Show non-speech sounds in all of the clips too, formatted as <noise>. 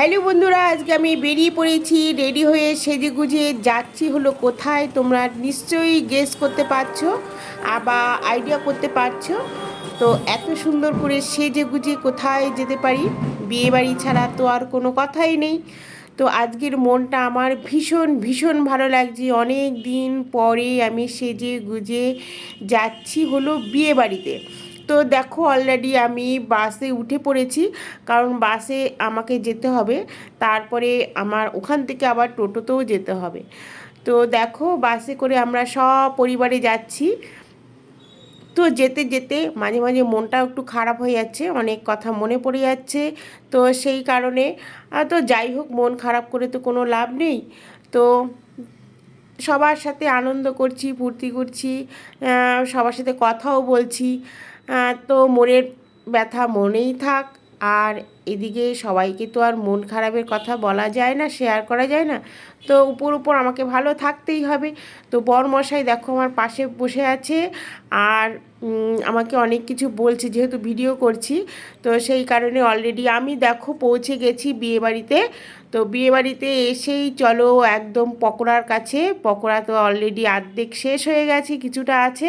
Hello বন্ধুরা, আজকে আমি বেরিয়ে পড়েছি, রেডি হয়ে সেজে গুজে যাচ্ছি হলো কোথায় তোমরা নিশ্চয়ই গেস করতে পারছ বা আইডিয়া করতে পারছ। তো এত সুন্দর করে সেজে গুজে কোথায় যেতে পারি, বিয়ে বাড়ি ছাড়া তো আর কোনো কথাই নেই। তো আজকের মনটা আমার ভীষণ ভীষণ ভালো লাগছে। অনেক দিন পরে আমি সেজে গুজে যাচ্ছি হলো বিয়ে বাড়িতে। তো দেখো অলরেডি আমি বাসে উঠে পড়েছি, কারণ বাসে আমাকে যেতে হবে, তারপরে আমার ওখান থেকে আবার টোটোতেও যেতে হবে। তো দেখো বাসে করে আমরা সব পরিবারে যাচ্ছি। তো যেতে যেতে মাঝে মাঝে মনটাও একটু খারাপ হয়ে যাচ্ছে, অনেক কথা মনে পড়ে যাচ্ছে, তো সেই কারণে তো যাই হোক মন খারাপ করে তো কোনো লাভ নেই। তো সবার সাথে আনন্দ করছি, ফুর্তি করছি সবার সাথে কথাও বলছি। তো মনের ব্যথা মনেই থাক। আর এদিকে সবাইকে তো আর মন খারাপের কথা বলা যায় না শেয়ার করা যায় না। তো উপর উপর আমাকে ভালো থাকতেই হবে। তো বরমশাই দেখো আমার পাশে বসে আছে। আর আমাকে অনেক কিছু বলছে, যেহেতু ভিডিও করছি। তো সেই কারণে অলরেডি আমি দেখো পৌঁছে গেছি বিয়েবাড়িতে। তো বিয়েবাড়িতে এসেই চলো একদম পকোড়ার কাছে। পকোড়া তো অলরেডি আর্ধেক শেষ হয়ে গেছে, কিছুটা আছে।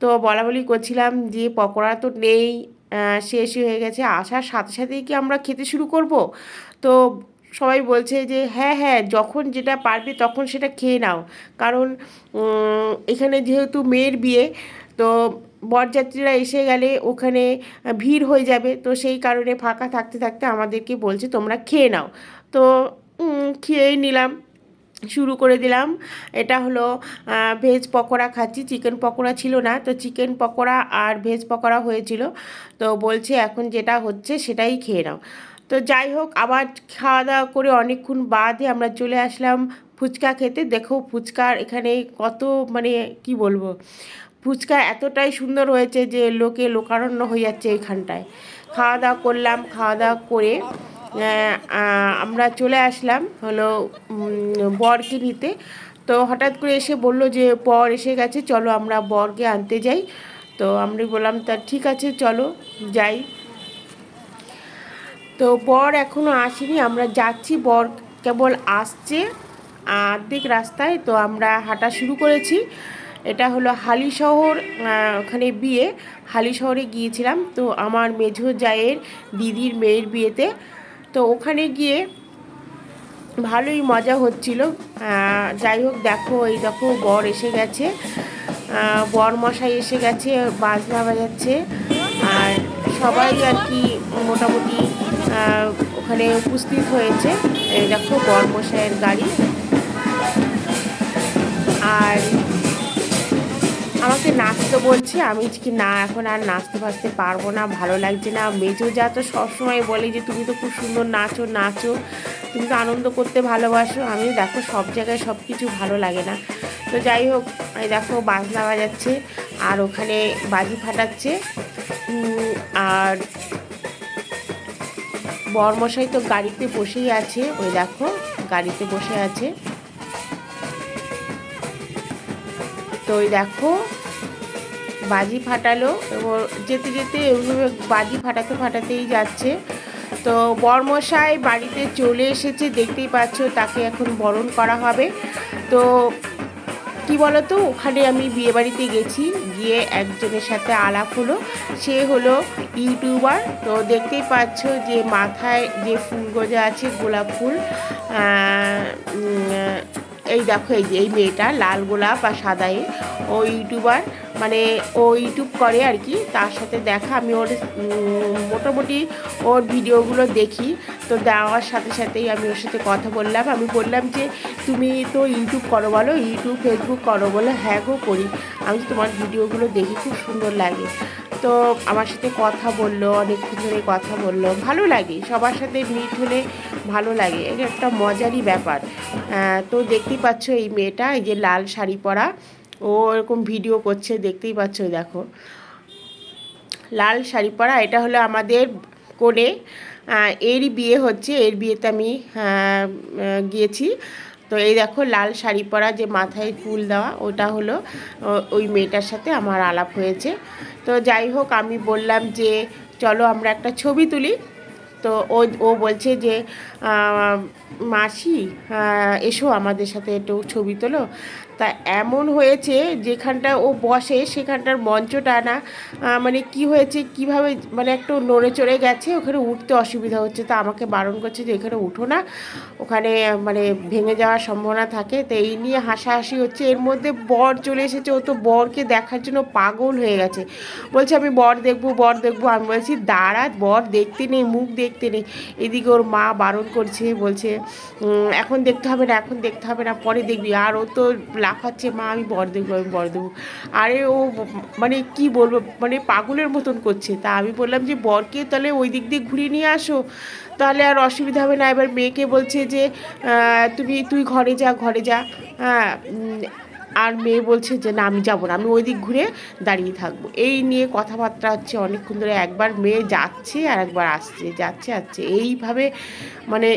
তো বলা বলি করছিলাম যে পকোড়া তো নেই শেষ হয়ে গেছে। আসার সাথে সাথেই কি আমরা খেতে শুরু করব? তো সবাই বলছে যে হ্যাঁ হ্যাঁ যখন যেটা পারবে তখন সেটা খেয়ে নাও। কারণ এখানে যেহেতু মেয়ের বিয়ে, তো বরযাত্রীরা এসে গেলে ওখানে ভিড় হয়ে যাবে। তো সেই কারণে ফাঁকা থাকতে থাকতে আমাদেরকে বলছে, তোমরা খেয়ে নাও। তো খেয়েই নিলাম, শুরু করে দিলাম। এটা হলো ভেজ পকোড়া খাচ্ছি। চিকেন পকোড়া ছিল না, তো চিকেন পকোড়া আর ভেজ পকোড়া হয়েছিল। তো বলছে, এখন যেটা হচ্ছে সেটাই খেয়ে নাও। তো যাই হোক, আবার খাওয়া দাওয়া করে অনেকক্ষণ বাদে আমরা চলে আসলাম ফুচকা খেতে। দেখো ফুচকার এখানে কত মানে কি বলব ফুচকা এতটাই সুন্দর হয়েছে যে লোকে লোকারণ্য হয়ে যাচ্ছে এইখানটায়। খাওয়া দাওয়া করলাম খাওয়া দাওয়া করে আমরা চলে আসলাম হলো বরকে নিতে। তো হঠাৎ করে এসে বলল যে, বর এসে গেছে, চলো আমরা বরকে আনতে যাই। তো আমরা বললাম, তা ঠিক আছে, চলো, যাই। তো বর এখনও আসেনি, আমরা যাচ্ছি, বর কেবল আসছে অর্ধেক রাস্তায়। তো আমরা হাঁটা শুরু করেছি। এটা হলো হালি শহর ওখানে বিয়ে। হালি শহরে গিয়েছিলাম। তো আমার মেঝো জায়ের দিদির মেয়ের বিয়েতে। তো ওখানে গিয়ে ভালোই মজা হচ্ছিল। যাই হোক, দেখো, এই দেখো, বর এসে গেছে। বর মশাই এসে গেছে, বাজনা বাজাচ্ছে। আর সবাই আর কি মোটামুটি ওখানে উপস্থিত হয়েছে। এই দেখো বর মশাইয়ের গাড়ি। আর আমাকে নাচতে বলছে, আমি কি, না, এখন আর নাচতে ফাচতে পারব না, ভালো লাগছে না। মেজো যা তো সবসময় বলে যে, তুমি তো খুব সুন্দর নাচো নাচো, তুমি তো আনন্দ করতে ভালোবাসো। আমি দেখো, সব জায়গায় সব কিছু ভালো লাগে না। তো যাই হোক দেখো, বাজনা বাজাচ্ছে, আর ওখানে বাজি ফাটাচ্ছে। আর বরমশাই তো গাড়িতে বসেই আছে, ওই দেখো, গাড়িতে বসে আছে। তো ওই দেখো, বাজি ফাটালো এবং যেতে যেতে ওইভাবে বাজি ফাটাতে ফাটাতেই যাচ্ছে। তো বর্মশাই বাড়িতে চলে এসেছে, দেখতেই পাচ্ছ তাকে এখন বরণ করা হবে। তো কি বলতো, ওখানে আমি বিয়েবাড়িতে গেছি, গিয়ে একজনের সাথে আলাপ হলো। সে হলো ইউটিউবার। তো দেখতেই পাচ্ছ যে মাথায় যে ফুল গোজা আছে, গোলাপ ফুল এই দেখো, এই যে, এই মেয়েটা লাল গোলাপ আর সাদাই ও ইউটিউবার মানে ও ইউটিউব করে আর কি। তার সাথে দেখা, আমি ওর মোটামুটি ওর ভিডিওগুলো দেখি। তো দেওয়ার সাথে সাথেই আমি ওর সাথে কথা বললাম। আমি বললাম যে, তুমি তো ইউটিউব করো বলো ইউটিউব ফেসবুক করো বলো। হ্যাঁ গো করি। আমি তোমার ভিডিওগুলো দেখি, খুব সুন্দর লাগে। তো আমার সাথে কথা বলল, অনেকক্ষণ ধরে কথা বলল। ভালো লাগে, সবার সাথে মিট হলে ভালো লাগে, এটা একটা মজারই ব্যাপার। তো দেখতেই পাচ্ছ এই মেয়েটা, এই যে লাল শাড়ি পরা, ও এরকম ভিডিও করছে, দেখতেই পাচ্ছ দেখো। লাল শাড়ি পরা, এটা হলো আমাদের কোণে এরই বিয়ে হচ্ছে, এর বিয়েতে আমি গিয়েছি। তো এই দেখো, লাল শাড়ি পরা যে মাথায় ফুল দেওয়া, ওটা হলো ওই মেয়েটার সাথে আমার আলাপ হয়েছে। তো যাই হোক, আমি বললাম যে, চলো আমরা একটা ছবি তুলি। তো ও ও বলছে যে মাসি এসো আমাদের সাথে একটু ছবি তোলো। তা এমন হয়েছে যেখানটা ও বসে, সেখানটার মঞ্চটা না মানে কি হয়েছে, কীভাবে মানে একটু নড়ে চড়ে গেছে, ওখানে উঠতে অসুবিধা হচ্ছে। তা আমাকে বারণ করছে যে, এখানে উঠো না, ওখানে মানে ভেঙে যাওয়ার সম্ভাবনা থাকে। তো এই নিয়ে হাসাহাসি হচ্ছে। এর মধ্যে বর চলে এসেছে, ও তো বরকে দেখার জন্য পাগল হয়ে গেছে। বলছে, আমি বর দেখব বর দেখব। আমি বলছি, দাঁড়া, বর দেখতে নেই, মুখ দেখতে নেই। এদিকে ওর মা বারণ করছে, বলছে এখন দেখতে হবে না, এখন দেখতে হবে না, পরে দেখবি। আর ও তো লাফাচ্ছে, মা, আমি বর দেখব, আমি বর দেবো আরে ও মানে কি বলব মানে পাগলের মতন করছে। তা আমি বললাম যে, বরকে তাহলে ওই দিক দিয়ে ঘুরিয়ে নিয়ে আসো। তাহলে আর অসুবিধা হবে না। এবার মেয়েকে বলছে যে তুমি, তুই ঘরে যা ঘরে যা। হ্যাঁ আর মেয়ে বলছে যে, না, আমি যাব না, আমি ওই দিক ঘুরে দাঁড়িয়ে থাকব। এই নিয়ে কথাবার্তা হচ্ছে অনেকক্ষণ ধরে, একবার মেয়ে যাচ্ছে আর একবার আসছে, যাচ্ছে, আসছে। এইভাবে মানে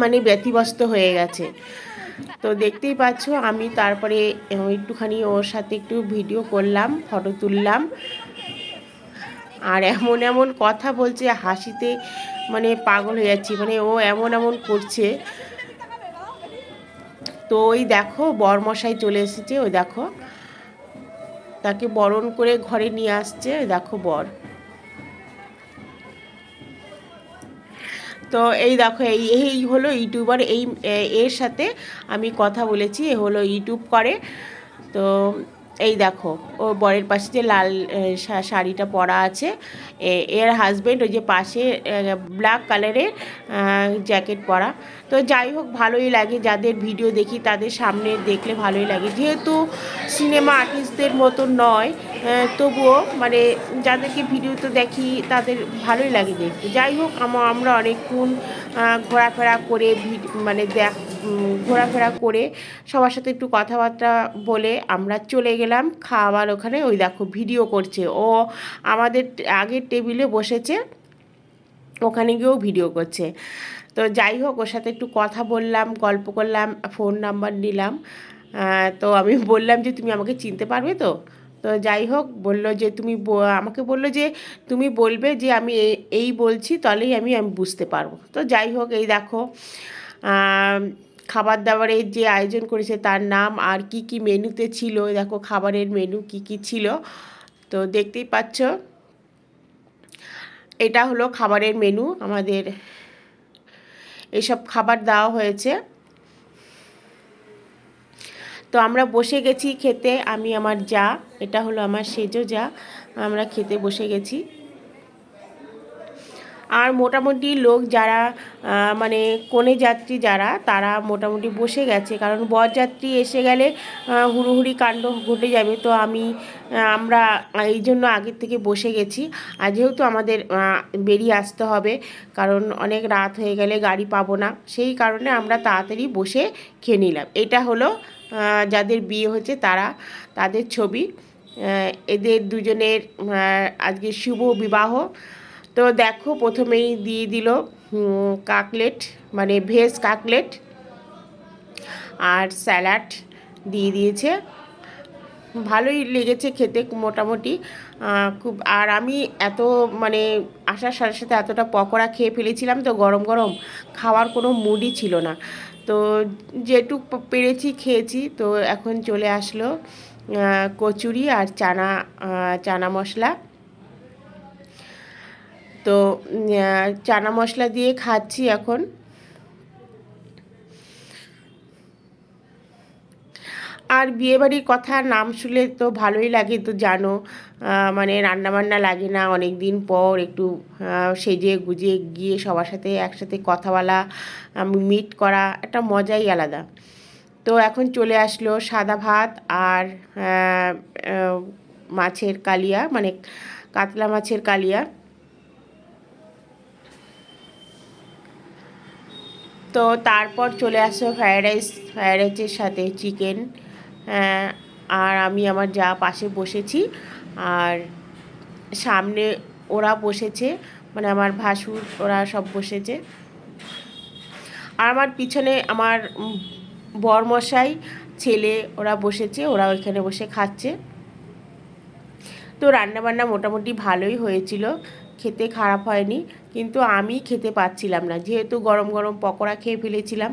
মানে ব্যতিব্যস্ত হয়ে গেছে। তো দেখতেই পাচ্ছ, আমি তারপরে একটুখানি ওর সাথে একটু ভিডিও করলাম, ফটো তুললাম। আর এমন এমন কথা বলছে, হাসিতে মানে পাগল হয়ে যাচ্ছি। মানে ও এমন এমন করছে তো ওই দেখো বরমশাই চলে এসেছে, ওই দেখো। তাকে বরণ করে ঘরে নিয়ে আসছে, ওই দেখো বর। তো এই দেখো, এই এই হলো ইউটিউবার, এই এর সাথে আমি কথা বলেছি, এ হলো ইউটিউব করে। তো এই দেখো, ও বরের পাশে যে লাল শাড়িটা পরা আছে এর হাজবেন্ড ওই যে পাশে ব্ল্যাক কালারের জ্যাকেট পরা। তো যাই হোক, ভালোই লাগে যাদের ভিডিও দেখি, তাদের সামনে দেখলে ভালোই লাগে। যেহেতু সিনেমা আর্টিস্টদের মতো নয় তবুও মানে যাদেরকে ভিডিওতে দেখি, তাদের ভালোই লাগে দেখতে। যাই হোক, আমা- আমরা অনেকক্ষণ ঘোরাফেরা করে মানে দেখ ঘোরাফেরা করে সবার সাথে একটু কথাবার্তা বলে আমরা চলে গেলাম খাবার ওখানে। ওই দেখো ভিডিও করছে। ও আমাদের আগের টেবিলে বসেছে, ওখানে গিয়েও ভিডিও করছে। তো যাই হোক, ওর সাথে একটু কথা বললাম, গল্প করলাম ফোন নাম্বার নিলাম। তো আমি বললাম যে, তুমি আমাকে চিনতে পারবে তো? তো যাই হোক, বলল যে, তুমি আমাকে বলল যে, তুমি বলবে যে, আমি এই বলছি, তাহলেই আমি আমি বুঝতে পারব। তো যাই হোক, এই দেখো খাবার দাবারের যে আয়োজন করেছে তার নাম আর কি কি মেনুতে ছিল, দেখো খাবারের মেনু কি কি ছিল, তো দেখতেই পাচ্ছ। এটা হলো খাবারের মেনু, আমাদের এসব খাবার দেওয়া হয়েছে। তো আমরা বসে গেছি খেতে, আমি আমার যা, এটা হলো আমার সেজো যা, আমরা খেতে বসে গেছি। আর মোটামুটি লোক যারা মানে কোণে যাত্রী যারা, তারা মোটামুটি বসে গেছে। কারণ বরযাত্রী এসে গেলে হুড়োহুড়ি কাণ্ড ঘটে যাবে। তো আমি আমরা এই জন্য আগের থেকে বসে গেছি। আর যেহেতু আমাদের বেরিয়ে আসতে হবে, কারণ অনেক রাত হয়ে গেলে গাড়ি পাবো না, সেই কারণে আমরা তাড়াতাড়ি বসে খেয়ে নিলাম। এটা হলো যাদের বিয়ে হচ্ছে তারা, তাদের ছবি। এদের দুজনের আজকে শুভ বিবাহ। তো দেখো, প্রথমেই দিয়ে দিল কাকলেট মানে ভেজ কাকলেট আর স্যালাড দিয়ে দিয়েছে। ভালোই লেগেছে খেতে মোটামুটি খুব, আর আমি এত মানে আসার সাথে সাথে এতটা পকোড়া খেয়ে ফেলেছিলাম, তো গরম গরম খাওয়ার কোনো মুডই ছিল না। তো যেটুক পেরেছি খেয়েছি, তো এখন চলে আসলো কচুরি আর চানা চানা মশলা। তো চানা মশলা দিয়ে খাচ্ছি এখন। আর বিয়েবাড়ির কথা, নাম শুনলে তো ভালোই লাগে, তো জানো মানে রান্নাবান্না লাগে না অনেক দিন পর একটু সেজে গুজে গিয়ে সবার সাথে একসাথে কথা বলা মিট করা, একটা মজাই আলাদা। তো এখন চলে আসলো সাদা ভাত আর মাছের কালিয়া মানে কাতলা মাছের কালিয়া। তো তারপর চলে আসলো ফ্রায়েড রাইস ফ্রায়েড রাইসের সাথে চিকেন আর আমি আমার যা পাশে বসেছি, আর সামনে ওরা বসেছে মানে আমার ভাসুর, ওরা সব বসেছে। আর আমার পিছনে আমার বরমশাই, ছেলে, ওরা বসেছে, ওরা ওইখানে বসে খাচ্ছে। তো রান্নাবান্না মোটামুটি ভালোই হয়েছিল, খেতে খারাপ হয়নি। কিন্তু আমি খেতে পাচ্ছিলাম না। যেহেতু গরম গরম পকোড়া খেয়ে ফেলেছিলাম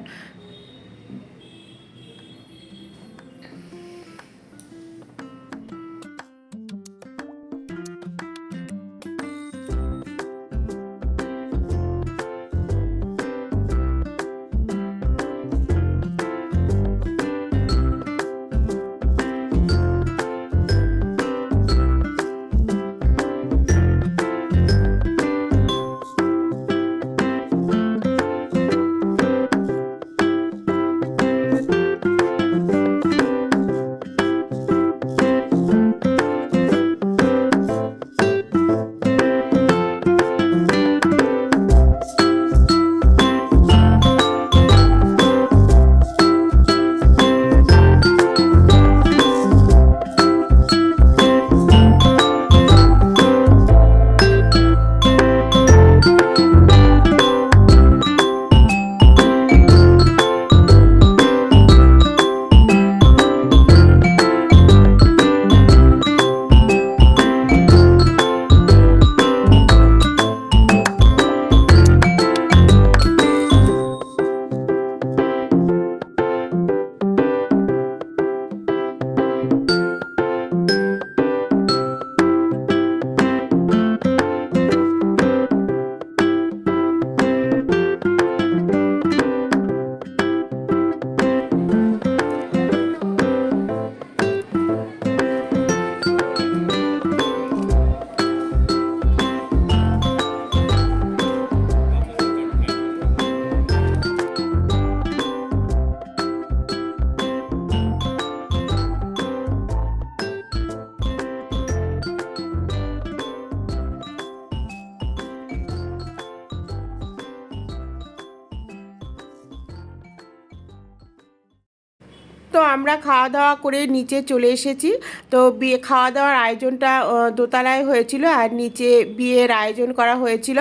আমরা খাওয়া দাওয়া করে নিচে চলে এসেছি। তো বিয়ে, খাওয়া দাওয়ার আয়োজনটা দোতলায় হয়েছিল আর নিচে বিয়ের আয়োজন করা হয়েছিল।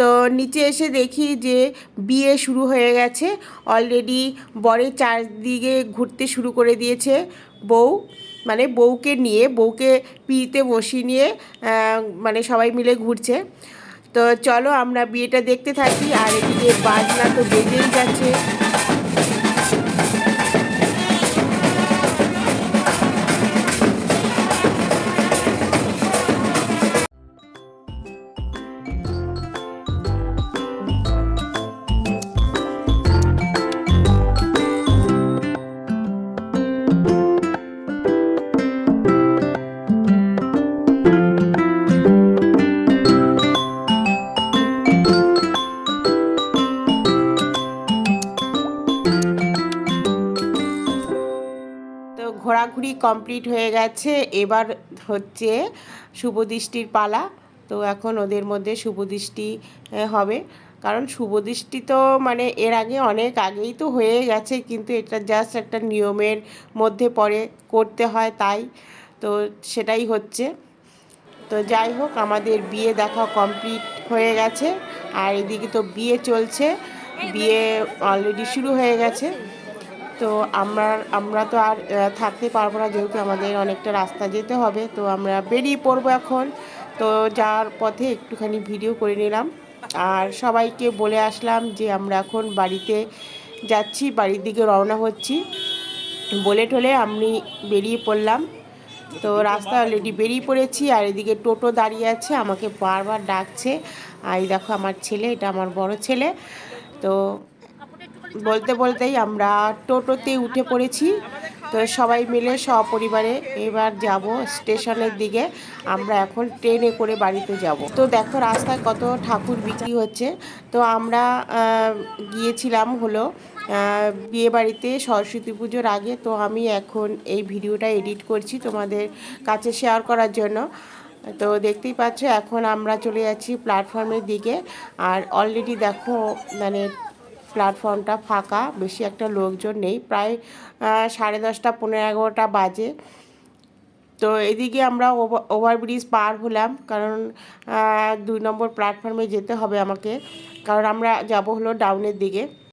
তো নিচে এসে দেখি যে বিয়ে শুরু হয়ে গেছে। অলরেডি বরের চারদিকে ঘুরতে শুরু করে দিয়েছে বউ। মানে বউকে নিয়ে, বউকে পিড়িতে বসিয়ে নিয়ে মানে সবাই মিলে ঘুরছে। তো চলো আমরা বিয়েটা দেখতে থাকি আর এদিকে বাজনা তো বেজেই যাচ্ছে। কমপ্লিট হয়ে গেছে। এবার হচ্ছে শুভদৃষ্টির পালা। তো এখন ওদের মধ্যে শুভদৃষ্টি হবে। কারণ শুভদৃষ্টি তো মানে এর আগে অনেক আগেই তো হয়ে গেছে, কিন্তু এটা জাস্ট একটা নিয়মের মধ্যে পড়ে করতে হয় তাই। তো সেটাই হচ্ছে। তো যাই হোক, আমাদের বিয়ে দেখা কমপ্লিট হয়ে গেছে। আর এদিকে তো বিয়ে চলছে। বিয়ে অলরেডি শুরু হয়ে গেছে। তো আমরা আমরা তো আর থাকতে পারব না যেহেতু আমাদের অনেকটা রাস্তা যেতে হবে, তো আমরা বেরিয়ে পড়ব এখন। তো যাওয়ার পথে একটুখানি ভিডিও করে নিলাম। আর সবাইকে বলে আসলাম যে আমরা এখন বাড়িতে যাচ্ছি, বাড়ির দিকে রওনা হচ্ছি। বলে টলে আমি বেরিয়ে পড়লাম। তো রাস্তা অলরেডি বেরিয়ে পড়েছি, আর এদিকে টোটো দাঁড়িয়ে আছে, আমাকে বারবার ডাকছে। আর দেখো আমার ছেলে, এটা আমার বড় ছেলে। তো বলতে বলতেই আমরা টোটোতে উঠে পড়েছি। তো সবাই মিলে সপরিবারে এবার যাব স্টেশনের দিকে। আমরা এখন ট্রেনে করে বাড়িতে যাব। তো দেখো রাস্তায় কত ঠাকুর বিক্রি হচ্ছে। তো আমরা গিয়েছিলাম হলো বিয়ে বাড়িতে সরস্বতী পুজোর আগে। তো আমি এখন এই ভিডিওটা এডিট করছি তোমাদের কাছে শেয়ার করার জন্য। তো দেখতেই পাচ্ছ, এখন আমরা চলে যাচ্ছি প্ল্যাটফর্মের দিকে। আর অলরেডি দেখো মানে প্ল্যাটফর্মটা ফাঁকা, বেশি একটা লোকজন নেই। প্রায় সাড়ে দশটা, পনেরো, এগারোটা বাজে। তো এদিকে আমরা ওভার- ওভারব্রিজ পার হলাম, কারণ দুই নম্বর প্ল্যাটফর্মে যেতে হবে আমাকে। কারণ আমরা যাব হলো ডাউনের দিকে।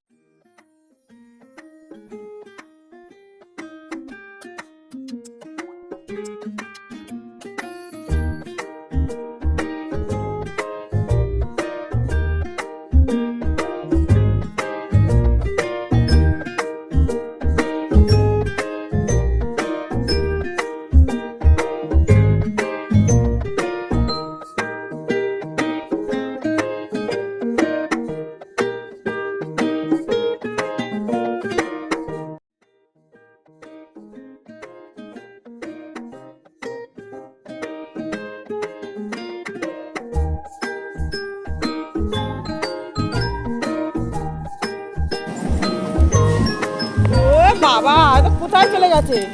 দেখতেই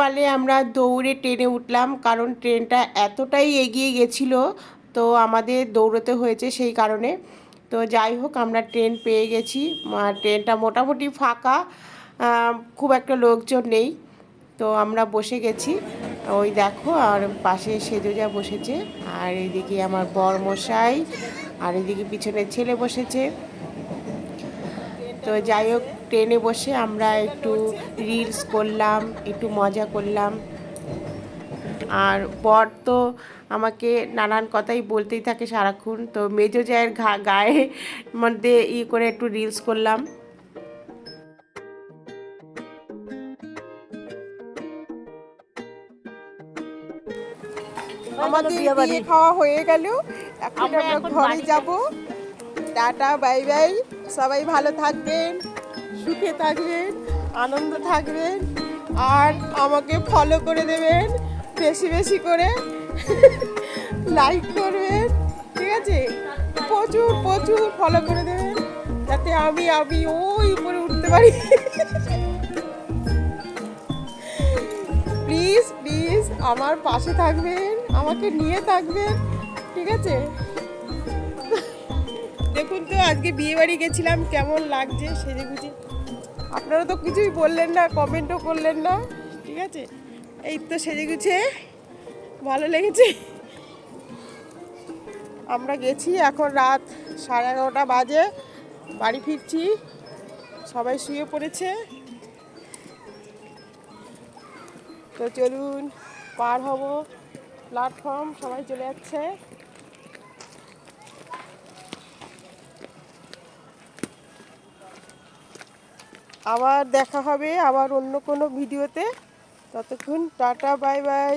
পারলে আমরা দৌড়ে ট্রেনে উঠলাম, কারণ ট্রেনটা এতটাই এগিয়ে গেছিল, তো আমাদের দৌড়তে হয়েছে সেই কারণে। তো যাই হোক, আমরা ট্রেন পেয়ে গেছি। ট্রেনটা মোটামুটি ফাঁকা। খুব একটা লোকজন নেই। তো আমরা বসে গেছি। ওই দেখো, আর পাশে সেজোজা বসেছে। আর এদিকে আমার বর মশাই আর এদিকে পিছনে ছেলে বসেছে। তো যাই হোক, ট্রেনে বসে আমরা একটু রিলস করলাম, একটু মজা করলাম। আর বর তো আমাকে নানান কথাই বলতেই থাকে সারাক্ষণ। তো মেজো জায়ের ঘা, গায়ে মধ্যে ই করে একটু রিলস করলাম। আমাদের বিয়ে খাওয়া হয়ে গেল। এখন আমরা ঘরে যাব। Ta ta bye bye. সবাই ভালো থাকবেন সুখে থাকবেন আনন্দ থাকবেন আর আমাকে ফলো করে দেবেন বেশি বেশি করে <laughs> লাইক করবেন ঠিক আছে? প্রচুর প্রচুর ফলো করে দেবেন যাতে আমি আমি ওই উপরে উঠতে পারি। <laughs> প্লিজ প্লিজ আমার পাশে থাকবেন। আমাকে নিয়ে থাকবেন ঠিক আছে? দেখুন তো, আজকে বিয়ে বাড়ি গেছিলাম, কেমন লাগছে সেজে গুজে। আপনারা তো কিছুই বললেন না, কমেন্টও করলেন না, ঠিক আছে? এই তো সেজে গুছে ভালো লেগেছে। আমরা গেছি, এখন রাত সাড়ে এগারোটা বাজে, বাড়ি ফিরছি, সবাই শুয়ে পড়েছে। তো চলুন, পার হব। প্ল্যাটফর্ম সবাই চলে যাচ্ছে। আবার দেখা হবে আবার অন্য কোনো ভিডিওতে। ততক্ষণ টাটা, বাই বাই।